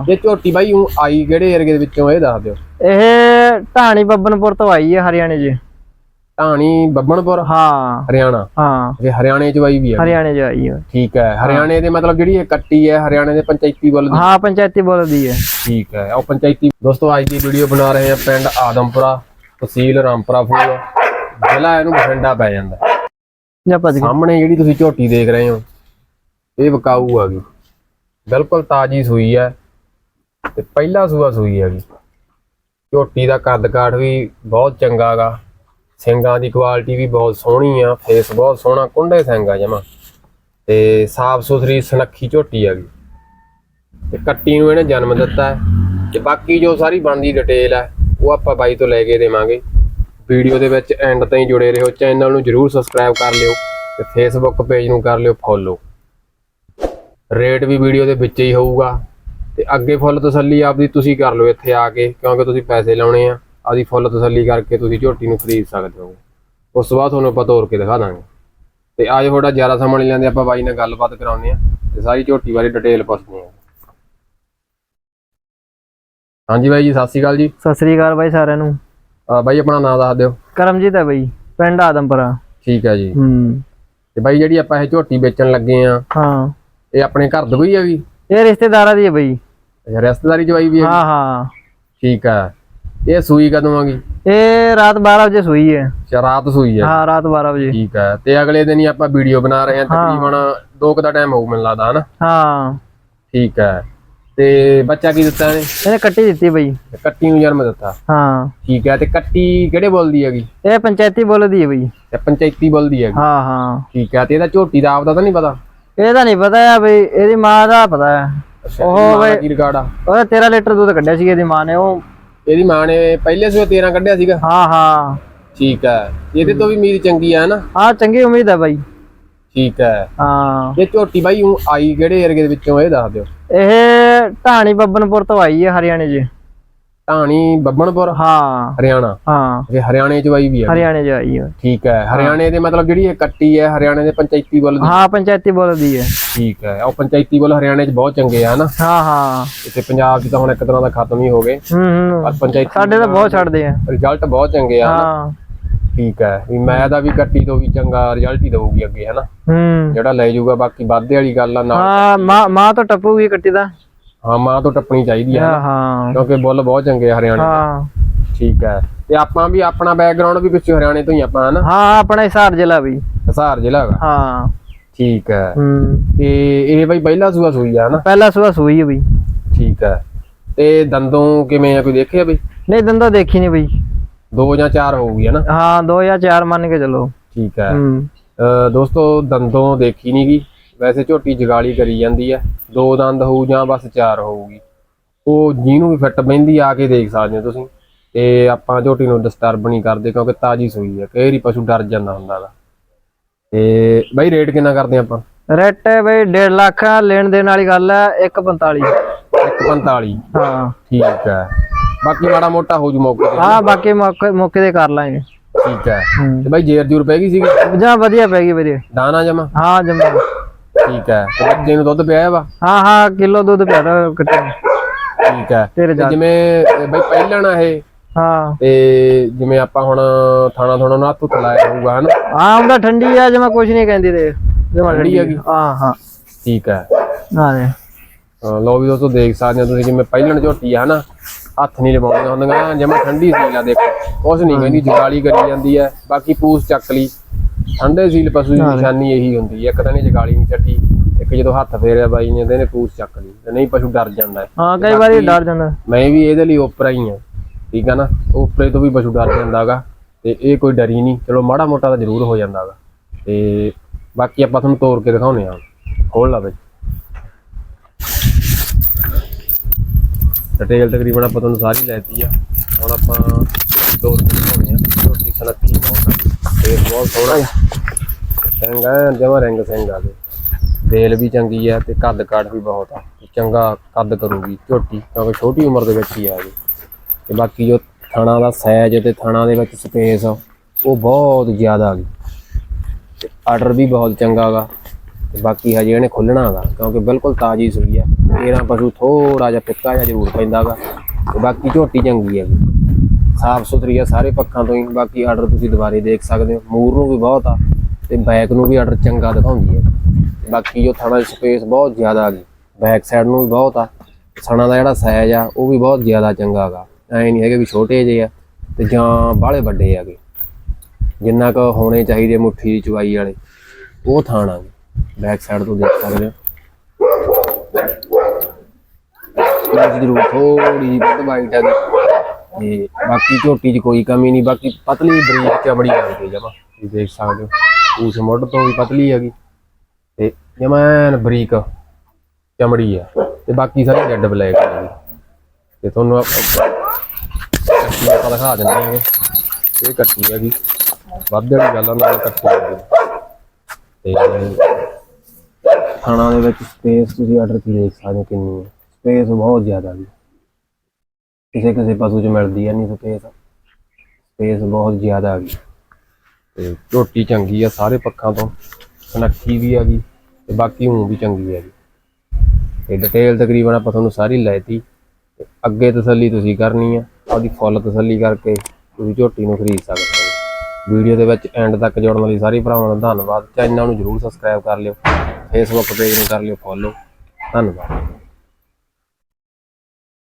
ਹਾਂ। ਝੋਟੀ ਬਾਈ ਉਹ ਆਈ ਕਿਹੜੇ ਏਰੀਏ ਦੇ ਵਿੱਚੋਂ ਇਹ ਦੱਸ ਦਿਓ। ਇਹ ਢਾਣੀ ਬੱਬਨਪੁਰ ਤੋਂ ਆਈ ਹੈ ਹਰਿਆਣੇ 'ਚ। ਢਾਣੀ ਬੱਬਣਪੁਰ ਹਾਂ। ਹਰਿਆਣਾ? ਹਾਂ। ਇਹ ਹਰਿਆਣੇ ਚ ਬਾਈ ਵੀ ਹੈ ਹਰਿਆਣੇ 'ਚ ਆਈ ਹੈ ਠੀਕ ਹੈ। ਹਰਿਆਣੇ ਦੇ ਮਤਲਬ ਜਿਹੜੀ ਇਹ ਕੱਟੀ ਹੈ ਹਰਿਆਣੇ ਦੇ ਪੰਚਾਇਤੀ ਦੀ। ਹਾਂ ਪੰਚਾਇਤੀ ਬੋਲਦੀ ਹੈ। ਠੀਕ ਹੈ। ਉਹ ਪੰਚਾਇਤੀ ਦੋਸਤੋ ਅੱਜ ਦੀ ਵੀਡੀਓ ਬਣਾ ਰਹੇ ਹਾਂ ਪਿੰਡ ਆਦਮਪੁਰਾ ਤਹਿਸੀਲ ਰਾਮਪੁਰਾ ਫੂਲ। ਜ਼ਿਲ੍ਹਾ ਇਹਨੂੰ ਬਠਿੰਡਾ ਪੈ ਜਾਂਦਾ। ਜਾਂ ਭੱਜ ਸਾਹਮਣੇ ਜਿਹੜੀ ਤੁਸੀਂ ਝੋਟੀ ਦੇਖ ਰਹੇ ਹੋ ਇਹ ਵਿਕਾਊ ਆ ਗਈ। ਬਿਲਕੁਲ ਤਾਜੀ ਸੂਈ ਹੈ। ਤੇ ਪਹਿਲਾ ਸੂਆ ਸੂਈ ਹੈਗੀ। ਝੋਟੀ ਦਾ ਕੱਦ ਕਾਠ ਵੀ ਬਹੁਤ ਚੰਗਾ ਗਾ। ਸਿੰਗਾਂ ਦੀ ਕੁਆਲਿਟੀ ਵੀ ਬਹੁਤ ਸੋਹਣੀ ਆ ਫੇਸ ਬਹੁਤ ਸੋਹਣਾ, ਕੁੰਡੇ ਸਿੰਗਾ ਜਮਾ। ਤੇ ਸਾਫ਼ ਸੁਥਰੀ ਸੁਨੱਖੀ ਝੋਟੀ ਹੈਗੀ। ਤੇ ਕੱਟੀ ਨੂੰ ਇਹਨੇ ਜਨਮ ਦਿੱਤਾ ਹੈ। ਤੇ ਬਾਕੀ ਜੋ ਸਾਰੀ ਬਣਦੀ ਡਿਟੇਲ ਹੈ, ਉਹ ਆਪਾਂ ਬਾਈ ਤੋਂ ਲੈ ਕੇ ਦੇਵਾਂਗੇ। ਵੀਡੀਓ ਦੇ ਵਿੱਚ ਐਂਡ ਤਾਈਂ ਜੁੜੇ ਰਹੋ। ਚੈਨਲ ਨੂੰ ਜਰੂਰ ਸਬਸਕ੍ਰਾਈਬ ਕਰ ਲਿਓ ਤੇ ਫੇਸਬੁੱਕ ਪੇਜ ਨੂੰ ਕਰ ਲਿਓ ਫੋਲੋ ਰੇਟ ਵੀ ਵੀਡੀਓ ਦੇ ਵਿੱਚ ਹੀ ਹੋਊਗਾ। ਤੇ ਅੱਗੇ ਫੁੱਲ ਤਸੱਲੀ ਆਪਦੀ ਤੁਸੀਂ ਕਰ ਲਓ ਇੱਥੇ ਆ ਕੇ ਕਿਉਂਕਿ ਤੁਸੀਂ ਪੈਸੇ ਲਾਉਣੇ ਆ। ਆਪਦੀ ਫੁੱਲ ਤਸੱਲੀ ਕਰਕੇ ਤੁਸੀਂ ਝੋਟੀ ਨੂੰ ਖਰੀਦ ਸਕਦੇ ਹੋ। ਉਸ ਤੋਂ ਬਾਅਦ ਤੁਹਾਨੂੰ ਆਪਾਂ ਕੇ ਦਿਖਾ ਦਾਂਗੇ। ਤੇ ਅੱਜ ਥੋੜਾ ਜ਼ਿਆਦਾ ਸਮਾਂ ਨਹੀਂ ਲੈਂਦੇ ਆਪਾਂ ਬਾਈ ਨਾਲ ਗੱਲਬਾਤ ਕਰਾਉਂਦੇ ਆ ਤੇ ਸਾਰੀ ਝੋਟੀ ਬਾਰੇ ਡਿਟੇਲ ਪੁੱਛਦੇ ਆ। ਹਾਂਜੀ ਬਾਈ ਜੀ ਸਤਿ ਸ਼੍ਰੀ ਅਕਾਲ ਜੀ। ਸਤਿ ਸ੍ਰੀ ਅਕਾਲ ਬਾਈ ਸਾਰਿਆਂ ਨੂੰ। ਅਹ ਬਾਈ ਆਪਣਾ ਨਾਮ ਦੱਸ ਦਿਓ। ਕਰਮਜੀਤ ਹੈ ਬਾਈ ਪਿੰਡ ਆਦਮਪੁਰਾ। ਠੀਕ ਹੈ ਜੀ। ਹੂੰ। ਤੇ ਬਾਈ ਜਿਹੜੀ ਆਪਾਂ ਇਹ ਝੋਟੀ ਵੇਚਣ ਲੱਗੇ ਆ ਹਾਂ। ਇਹ ਆਪਣੇ ਘਰ ਦੀ ਕੋਈ ਆ ਵੀ? ਇਹ ਰਿਸ਼ਤੇਦਾਰਾਂ ਦੀ ਹੈ ਬਾਈ। ਅੱਛਾ ਰਿਸ਼ਤੇਦਾਰੀ ਬਾਈ ਵੀ ਹੈ? ਹਾਂ ਹਾਂ। ਠੀਕ ਹੈ ਇਹ ਸੂਈ ਕਦੋਂ ਆ ਗਈ? ਇਹ ਰਾਤ 12 ਵਜੇ ਸੂਈ ਹੈ। ਅੱਛਾ ਰਾਤ ਸੂਈ ਹੈ। ਹਾਂ ਰਾਤ 12 ਵਜੇ। ਠੀਕ ਹੈ ਤੇ ਅਗਲੇ ਦਿਨ ਹੀ ਆਪਾਂ ਵੀਡੀਓ ਬਣਾ ਰਹੇ ਹਾਂ ਤਕਰੀਬਨ 2 ਕੁ ਦਾ ਟਾਈਮ ਹੋਊ ਮੈਨੂੰ ਲੱਗਦਾ ਹਨਾ? ਹਾਂ। ਠੀਕ ਹੈ ਤੇ ਬੱਚਾ ਕੀ ਦਿੱਤਾ ਇਹਨੇ? ਇਹਨੇ ਕੱਟੀ ਦਿੱਤੀ ਬਾਈ। ਕੱਟੀ ਨੂੰ ਜਨਮ ਦਿੱਤਾ। ਹਾਂ। ਠੀਕ ਹੈ ਤੇ ਕੱਟੀ ਕਿਹੜੇ ਬੋਲਦੀ ਹੈਗੀ? ਇਹ ਪੰਚਾਇਤੀ ਬੋਲਦੀ ਹੈ ਬਾਈ। ਤੇ ਪੰਚਾਇਤੀ ਬੋਲਦੀ ਹੈਗੀ। ਹਾਂ ਹਾਂ। ਠੀਕ ਹੈ ਤੇ ਇਹਦਾ ਝੋਟੀ ਦਾ ਆਪਦਾ ਤਾਂ ਨਹੀਂ ਪਤਾ? ਇਹਦਾ ਨਹੀਂ ਪਤਾ ਹੈ ਬਈ ਇਹਦੀ ਮਾਂ ਦਾ ਪਤਾ ਹੈ। ਉਹ ਕੀ ਰਿਕਾਰਡ ਆ? ਉਹਦਾ 13 ਲੀਟਰ ਦੁੱਧ ਕੱਢਿਆ ਸੀ ਇਹਦੀ ਮਾਂ ਨੇ ਉਹ ਇਹਦੀ ਮਾਂ ਨੇ ਪਹਿਲੇ ਸੂਏ 13 ਕੱਢਿਆ ਸੀਗਾ? ਹਾਂ ਹਾਂ। ਠੀਕ ਹੈ ਇਹਦੇ ਤੋਂ ਵੀ ਉਮੀਦ ਚੰਗੀ ਆ ਨਾ? ਹਾਂ ਚੰਗੀ ਉਮੀਦ ਹੈ ਬਾਈ। ਠੀਕ ਹੈ ਹਾਂ। ਇਹ ਝੋਟੀ ਬਾਈ ਆਈ ਕਿਹੜੇ ਏਰੀਏ ਦੇ ਵਿੱਚੋਂ ਇਹ ਦੱਸ ਦਿਓ। ਇਹ ਢਾਣੀ ਬੱਬਨਪੁਰ ਤੋਂ ਆਈ ਹੈ ਹਰਿਆਣੇ 'ਚ। ਢਾਣੀ ਬੱਬਣਪੁਰ ਹਾਂ। ਹਰਿਆਣਾ। ਹਾਂ। ਇਹ ਹਰਿਆਣੇ ਚ ਵੀ ਹੈ ਹਰਿਆਣੇ 'ਚ ਆਈ ਹੈ ਠੀਕ ਹੈ। ਹਰਿਆਣੇ ਦੇ ਮਤਲਬ ਜਿਹੜੀ ਇਹ ਕੱਟੀ ਹੈ ਹਰਿਆਣੇ ਦੇ ਪੰਚਾਇਤੀ ਵੱਲ ਦੀ। ਹਾਂ ਪੰਚਾਇਤੀ ਬੋਲਦੀ ਹੈ। ਠੀਕ ਹੈ। ਉਹ ਪੰਚਾਇਤੀ ਵੱਲ ਹਰਿਆਣੇ ਚ ਬਹੁਤ ਚੰਗੇ ਆ ਨਾ। ਹਾਂ ਹਾਂ। ਇੱਥੇ ਪੰਜਾਬ ਚ ਤਾਂ ਹੁਣ ਇੱਕ ਤਰ੍ਹਾਂ ਦਾ ਖਤਮ ਹੀ ਹੋ ਗਏ। ਹੂੰ ਹੂੰ। ਪਰ ਪੰਚਾਇਤੀ ਸਾਡੇ ਤਾਂ ਬਹੁਤ ਛੱਡਦੇ ਆ। ਰਿਜ਼ਲਟ ਬਹੁਤ ਚੰਗੇ ਆ ਹਾਂ। ਠੀਕ ਹੈ। ਵੀ ਮੈਂ ਦਾ ਵੀ ਕੱਟੀ ਤੋਂ ਵੀ ਚੰਗਾ ਰਿਜ਼ਲਟ ਹੀ ਦਊਗੀ ਅੱਗੇ ਹਨਾ ਹੂੰ। ਜਿਹੜਾ ਲੈ ਜਾਊਗਾ ਬਾਕੀ ਵਾਧੇ ਵਾਲੀ ਗੱਲ ਆ ਨਾਲ ਹਾਂ ਮਾਂ ਮਾਂ ਤੋਂ ਟੱਪੂਗੀ ਕੱਟੀ ਦਾ। ਹਾਂ ਮਾਂ ਤੋਂ ਟੱਪਣੀ ਚਾਹੀਦੀ ਆ ਹਾਂ ਕਿਉਂਕਿ ਬੁੱਲ ਬਹੁਤ ਚੰਗੇ ਆ ਹਰਿਆਣੇ ਦੇ। ਹਾਂ। ਠੀਕ ਹੈ। ਤੇ ਆਪਾਂ ਵੀ ਆਪਣਾ ਬੈਕਗ੍ਰਾਉਂਡ ਵੀ ਪਿੱਛੇ ਹਰਿਆਣੇ ਤੋਂ ਹੀ ਆਪਾਂ ਹਨਾ? ਹਾਂ ਆਪਣਾ ਹਿਸਾਰ ਜ਼ਿਲ੍ਹਾ ਵੀ। ਹਿਸਾਰ ਜ਼ਿਲ੍ਹਾ ਹੈਗਾ ਹਾਂ। ਠੀਕ ਹੈ। ਹੂੰ। ਤੇ ਇਹ ਬਈ ਪਹਿਲਾ ਸੂਆ ਸੂਈ ਆ ਹਨਾ? ਪਹਿਲਾ ਸੁਬਹ ਸੂਈ ਹੈ ਬਈ। ਠੀਕ ਹੈ। ਤੇ ਦੰਦੋਂ ਕਿਵੇਂ ਆ ਕੋਈ ਦੇਖਿਆ ਬਈ? ਨਹੀਂ ਦੰਦਾ ਦੇਖੀ ਨਹੀਂ ਬਈ। ਦੋ ਜਾਂ ਚਾਰ ਹੋਊਗੀ ਹਨਾ? ਹਾਂ 2 ਜਾਂ 4 ਮੰਨ ਕੇ ਚੱਲੋ। ਠੀਕ ਹੈ। ਦੋਸਤੋ ਦੰਦੋਂ ਦੇਖੀ ਨੀ ਗੀ। ਵੈਸੇ ਝੋਟੀ ਜਗਾਲੀ ਕਰੀ ਜਾਂਦੀ ਹੈ ਦੋ ਦੰਦ ਹੋਊ ਜਾਂ ਬਸ ਚਾਰ ਹੋਊਗੀ। ਉਹ ਜਿਹਨੂੰ ਵੀ ਫਿੱਟ ਬਹਿੰਦੀ ਆ ਕੇ ਦੇਖ ਸਕਦੇ ਹੋ ਤੁਸੀਂ ਤੇ ਆਪਾਂ ਝੋਟੀ ਨੂੰ ਡਿਸਟਰਬ ਨਹੀਂ ਕਰਦੇ ਕਿਉਂਕਿ ਤਾਜੀ ਸੂਈ ਹੈ ਕਈ ਵਾਰੀ ਪਸ਼ੂ ਡਰ ਜਾਂਦਾ ਹੁੰਦਾ ਗਾ ਤੇ ਬਾਈ ਰੇਟ ਕਿੰਨਾ ਕਰਦੇ ਆਪਾਂ? ਰੇਟ ਹੈ ਬਈ 1.5 ਲੱਖ ਲੈਣ ਦੇਣ ਵਾਲੀ ਗੱਲ ਹੈ 145 145 ਹਾਂ। ਠੀਕ ਹੈ ਬਾਕੀ ਮਾੜਾ ਮੋਟਾ ਹੋ ਜੂ ਮੌਕੇ ਤੇ। ਹਾਂ ਬਾਕੀ ਮੌਕੇ ਮੌਕੇ ਤੇ ਕਰ ਲਾਂਗੇ। ਠੀਕ ਹੈ। ਤੇ ਬਾਈ ਜੇਰ ਜੂਰ ਪੈ ਗਈ ਸੀਗੀ? ਜਾਂ ਵਧੀਆ ਪੈ ਗਈ ਵੀਰੇ। ਦਾਣਾ ਜਮਾ ਹਾਂ ਜਮਾ ਠੀਕ ਹੈ। ਤੇ ਬੱਚੇ ਨੂੰ ਦੁੱਧ ਪਿਆਇਆ ਵਾ? ਹਾਂ ਹਾਂ ਕਿਲੋ ਦੁੱਧ ਪਿਆ ਤਾ ਕੱਟੇ ਠੀਕ ਹੈ। ਤੇਰੇ ਤੇ ਜਿਵੇਂ ਬਾਈ ਪਹਿਲਣਾ ਇਹ? ਹਾਂ। ਤੇ ਜਿਵੇਂ ਆਪਾਂ ਹੁਣ ਥਾਣਾ ਥਾਣਾ ਨੂੰ ਹੱਥ ਲਾਇਆ ਹੋਊਗਾ ਹਨਾ? ਹਾਂ ਉਹਦਾ ਠੰਡੀ ਆ ਜਮਾ ਕੁਝ ਨਹੀਂ ਕਹਿੰਦੀ ਤੇ। ਜਮਾ ਠੰਡੀ ਠੰਡੀ ਹੈਗੀ? ਹਾਂ ਹਾਂ। ਠੀਕ ਹੈ। ਹਾਂ ਨੇ ਲਓ ਵੀ ਦੋਸਤੋ ਦੇਖ ਸਕਦੇ ਹੋ ਤੁਸੀਂ ਜਿਵੇਂ ਪਹਿਲਣ ਝੋਟੀ ਆ ਹਨਾ? ਹੱਥ ਨਹੀਂ ਲਵਾਉਂਦੀਆਂ ਹੁੰਦੀਆਂ ਜਮਾ ਠੰਡੀ ਸੀਲ ਆ ਦੇਖੋ। ਕੁਛ ਨਹੀਂ ਕਹਿੰਦੀ ਜਗਾਲੀ ਕਰੀ ਜਾਂਦੀ ਹੈ। ਬਾਕੀ ਪੂਸ ਚੱਕ ਲਈ। ਠੰਡੇ ਸੀਲ ਪਸ਼ੂ ਦੀ ਨਿਸ਼ਾਨੀ ਇਹੀ ਹੁੰਦੀ ਹੈ ਇੱਕ ਤਾਂ ਨਹੀਂ ਜਗਾਲੀ ਨਹੀਂ ਛੱਡੀ ਇੱਕ ਜਦੋਂ ਹੱਥ ਫੇਰਿਆ ਬਾਈ ਨੇ ਤੇ ਇਹਨੇ ਪੂਸ ਚੱਕ ਲਈ ਤੇ ਨਹੀਂ ਪਸ਼ੂ ਡਰ ਜਾਂਦਾ। ਹੈ ਹਾਂ ਕਈ ਵਾਰੀ ਡਰ ਜਾਂਦਾ। ਮੈਂ ਵੀ ਇਹਦੇ ਲਈ ਓਪਰਾ ਹੀ ਆ ਠੀਕ ਆ ਨਾ? ਓਪਰੇ ਤੋਂ ਵੀ ਪਸ਼ੂ ਡਰ ਜਾਂਦਾਗਾ ਤੇ ਇਹ ਕੋਈ ਡਰੀ ਨਹੀਂ ਚਲੋ ਮਾੜਾ ਮੋਟਾ ਤਾਂ ਜ਼ਰੂਰ ਹੋ ਜਾਂਦਾਗਾ ਤੇ ਬਾਕੀ ਆਪਾਂ ਤੁਹਾਨੂੰ ਤੋੜ ਕੇ ਦਿਖਾਉਨੇ ਆ ਖੋਲ ਲਾ ਬਈ। ਡਿਟੇਲ ਤਕਰੀਬਨ ਆਪਾਂ ਤੁਹਾਨੂੰ ਸਾਰੀ ਲੈਤੀ ਆ ਹੁਣ ਆਪਾਂ ਤੋੜ ਕੇ ਦਿਖਾਉਨੇ ਆ ਛੋਟੀ ਸਨੱਖੀ ਬਹੁਤ ਆ ਤੇ ਬਹੁਤ ਸੋਹਣਾ ਚੰਗਾ ਜਮਾ ਰੰਗ ਸਿੰਘ ਆ ਗਏ। ਦੇਲ ਵੀ ਚੰਗੀ ਆ ਤੇ ਕੱਦ ਕਾਠ ਵੀ ਬਹੁਤ ਆ। ਚੰਗਾ ਕੱਦ ਕਰੂਗੀ ਝੋਟੀ, ਕਿਉਂਕਿ ਛੋਟੀ ਉਮਰ ਦੇ ਵਿੱਚ ਹੀ ਆ ਗਈ ਤੇ ਬਾਕੀ ਜੋ ਥਣਾ ਦਾ ਸਾਈਜ਼ ਤੇ ਥਣਾ ਦੇ ਵਿੱਚ ਸਪੇਸ ਉਹ ਬਹੁਤ ਜ਼ਿਆਦਾ ਆ ਗਈ ਤੇ ਆਰਡਰ ਵੀ ਬਹੁਤ ਚੰਗਾ ਗਾ। ਤੇ ਬਾਕੀ ਹਜੇ ਇਹਨੇ ਖੁੱਲਣਾ ਹੈਗਾ ਕਿਉਂਕਿ ਬਿਲਕੁਲ ਤਾਜ਼ੀ ਸੂਈ ਆ। 13 ਪਸ਼ੂ ਥੋੜਾ ਜਿਹਾ ਫਿੱਕਾ ਜਿਹਾ ਜ਼ਰੂਰ ਪੈਂਦਾਗਾ ਤੇ ਬਾਕੀ ਝੋਟੀ ਚੰਗੀ ਹੈਗੀ ਸਾਫ਼ ਸੁਥਰੀ ਆ, ਸਾਰੇ ਪੱਖਾਂ ਤੋਂ ਹੀ, ਬਾਕੀ ਆਰਡਰ ਤੁਸੀਂ ਦੁਬਾਰੇ ਦੇਖ ਸਕਦੇ ਹੋ। ਮੂਰ ਨੂੰ ਵੀ ਬਹੁਤ ਆ, ਤੇ ਬੈਕ ਨੂੰ ਵੀ ਆਰਡਰ ਚੰਗਾ ਦਿਖਾਉਂਦੀ ਹੈ ਬਾਕੀ ਜੋ ਥਾਣਾ ਸਪੇਸ ਬਹੁਤ ਜ਼ਿਆਦਾ ਆ ਗਈ ਬੈਕ ਸਾਈਡ ਨੂੰ ਵੀ ਬਹੁਤ ਆ। ਸਣਾ ਦਾ ਜਿਹੜਾ ਸਾਈਜ਼ ਆ, ਉਹ ਵੀ ਬਹੁਤ ਜ਼ਿਆਦਾ ਚੰਗਾ ਹੈਗਾ ਐ ਨਹੀਂ ਹੈਗੇ ਵੀ ਛੋਟੇ ਜਿਹੇ ਆ, ਤੇ ਜਾਂ ਬਾਹਲੇ ਵੱਡੇ ਹੈਗੇ। ਜਿੰਨਾ ਕੁ ਹੋਣੇ ਚਾਹੀਦੇ ਮੁੱਠੀ ਦੀ ਚਵਾਈ ਵਾਲੇ, ਉਹ ਥਾਣਾ ਬੈਕ ਸਾਈਡ ਤੋਂ ਦੇਖ ਸਕਦੇ ਹੋ। ਇਸ ਜ਼ਰੂਰ ਥੋੜੀ ਜਿਹੀ ਵਾਈਟ ਹੈਗੀ ਤੇ ਬਾਕੀ ਝੋਟੀ 'ਚ ਕੋਈ ਕਮੀ ਨਹੀਂ, ਬਾਕੀ ਪਤਲੀ ਬਰੀਕ ਚਮੜੀ ਹੈਗੀ ਜਮਾ ਤੁਸੀਂ ਦੇਖ ਸਕਦੇ ਹੋ, ਉਸ ਮੁੱਢ ਤੋਂ ਵੀ ਪਤਲੀ ਹੈਗੀ। ਤੇ ਜਮੈਨ ਬਰੀਕ, ਚਮੜੀ ਆ। ਤੇ ਬਾਕੀ ਸਾਰੀ ਰੈੱਡ ਬਲੈਕ ਹੈਗੀ ਤੇ ਤੁਹਾਨੂੰ ਆਪਾਂ ਕੱਟੀ ਦਿਖਾ ਦਿੰਦੇ ਹੈਗੇ ਇਹ ਕੱਟੀ ਹੈਗੀ। ਵੱਧ ਵਾਲੀ ਗੱਲਾਂ ਨਾਲ ਕੱਟੀ ਹੈਗੀ। ਤੇ ਖਾਣਾ ਦੇ ਵਿੱਚ ਸਪੇਸ ਤੁਸੀਂ ਆਰਡਰ ਕੀ ਦੇਖ ਸਕਦੇ ਹੋ ਕਿੰਨੀ ਹੈ ਸਪੇਸ ਬਹੁਤ ਜ਼ਿਆਦਾ ਹੈ ਕਿਸੇ ਕਿਸੇ ਪਸ਼ੂ 'ਚ ਮਿਲਦੀ ਹੈ ਨਹੀਂ ਸਪੇਸ ਸਪੇਸ ਬਹੁਤ ਜ਼ਿਆਦਾ ਹੈਗੀ ਤੇ ਝੋਟੀ ਚੰਗੀ ਆ ਸਾਰੇ ਪੱਖਾਂ ਤੋਂ। ਸੁਨੱਖੀ ਵੀ ਹੈਗੀ ਤੇ ਬਾਕੀ ਹੂੰ ਵੀ ਚੰਗੀ ਹੈਗੀ ਤੇ ਡਿਟੇਲ ਤਕਰੀਬਨ ਆਪਾਂ ਤੁਹਾਨੂੰ ਸਾਰੀ ਲੈਤੀ। ਤੇ ਅੱਗੇ ਤਸੱਲੀ ਤੁਸੀਂ ਕਰਨੀ ਆ, ਆਪਦੀ ਫੁੱਲ ਤਸੱਲੀ ਕਰਕੇ ਤੁਸੀਂ ਝੋਟੀ ਨੂੰ ਖਰੀਦ ਸਕਦੇ ਹੋ। ਵੀਡੀਓ ਦੇ ਵਿੱਚ ਐਂਡ ਤੱਕ ਜੁੜਨ ਲਈ ਸਾਰੇ ਭਰਾਵਾਂ ਦਾ ਧੰਨਵਾਦ। ਚੈਨਲ ਨੂੰ ਜਰੂਰ ਸਬਸਕ੍ਰਾਈਬ ਕਰ ਲਿਓ। ਫੇਸਬੁੱਕ ਪੇਜ ਨੂੰ ਕਰ ਲਿਓ ਫੋਲੋ ਧੰਨਵਾਦ।